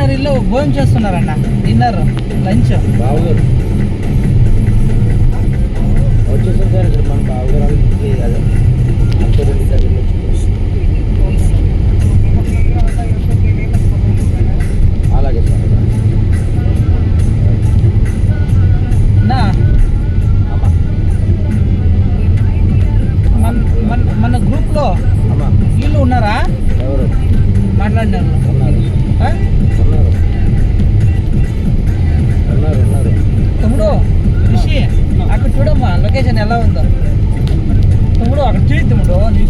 ఏం చేస్తున్నారన్న. Dinner lunch. బావగారు. వచ్చేసాం సార్ ఇక్కడ మన బావగారు అలాగే సార్. మన గ్రూప్లో వీళ్ళు ఉన్నారా? ఎవరు? తమ్ముడు రిషి అక్కడ చూడమ్మా లొకేషన్ ఎలా ఉందో. తమ్ముడు అక్కడ చూడు తమ్ముడు నువ్వు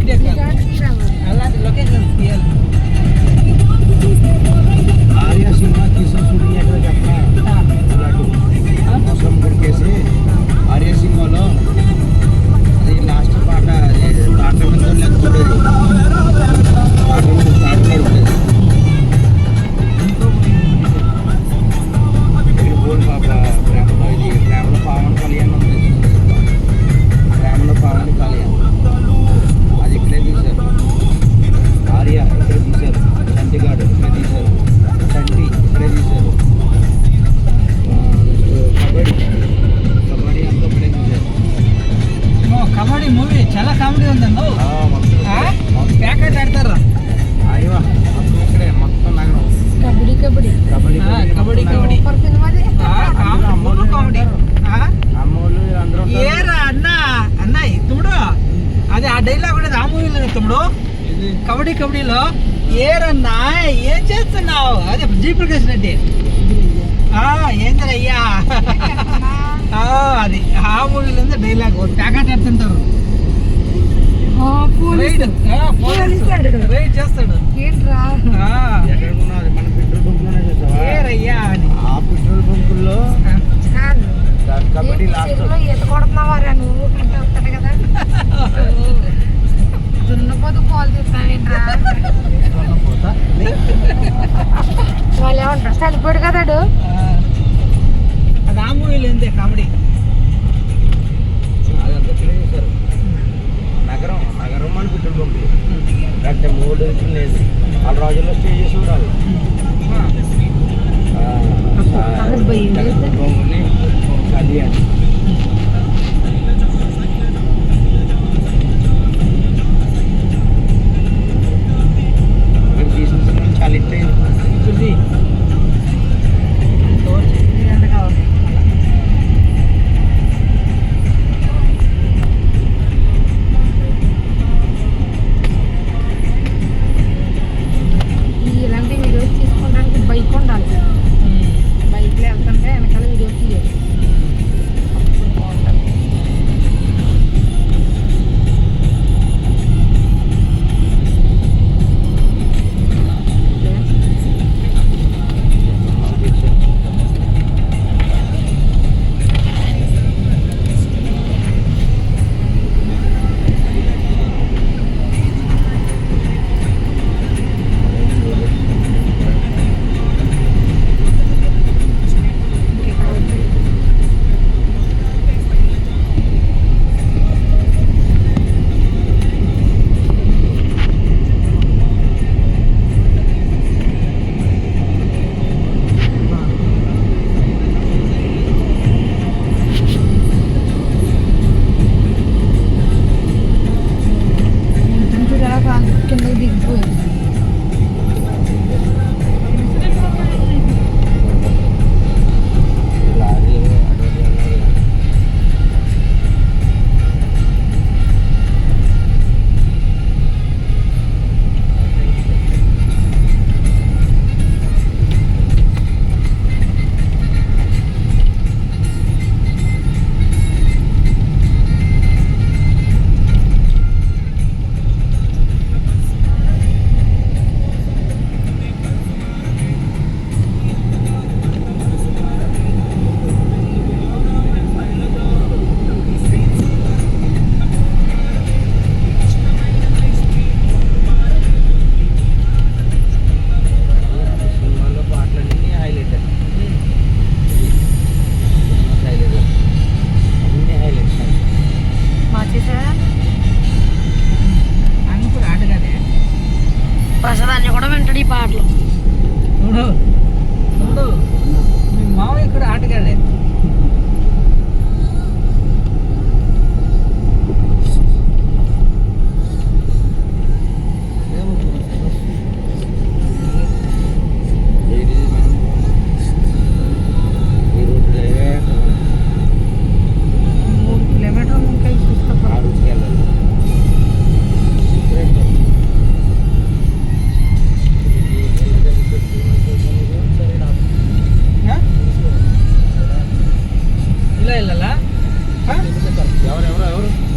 కబడ్డీ. కబడ్డీ అందరూ. ఏరా అన్న అన్నయ్య తమ్ముడు. అదే ఆ డైలాగ్ ఉండేది ఆ తమ్ముడు. కబడ్డీ కబడ్డీలో ఏరన్నా ఏం చేస్తున్నావు? అదే జయప్రకాష్ రెడ్డి. ఆ, ఏందిరయ్యా ఆ, అది ఆ మూవీలో ఉంది డైలాగ్ ప్యాకెట్ ఆడుతుంటారు. చేస్తాడు. ఏంట్రా? ఆ, ఎక్కడ ఉన్నది మన పెట్రోల్ బంక్లోనే చూసావా ఏరయ్యా అని ఆ పెట్రోల్ బంకుల్లో. కబడ్డీ లాస్ట్. ఈత కొడుతున్నావారా నువ్వు? అంటే వస్తాడు కదా. దున్నపోతు పాలు తీస్తావేంట్రా? పోతా వాళ్ళు ఏమంటారు? చనిపోయాడు కదాడు ఆ, అది ఆ మూవీలో ఉంది కామెడీ. అదంతా ఇక్కడే చేశారు నగరం నగరం పెట్రోల్ బంకులు అంటే మూడు రోజులు లేదు వాళ్ళ రోజుల్లో స్టే చేసి ఉండాలి ఆ, అక్కడ భయం లేదు. కళ్యాణ్ ఇక్కడ అన్ని కూడా వింటాడు ఈ పాటలు. చూడు. చూడు. మీ ఇక్కడ ఆటగాడే.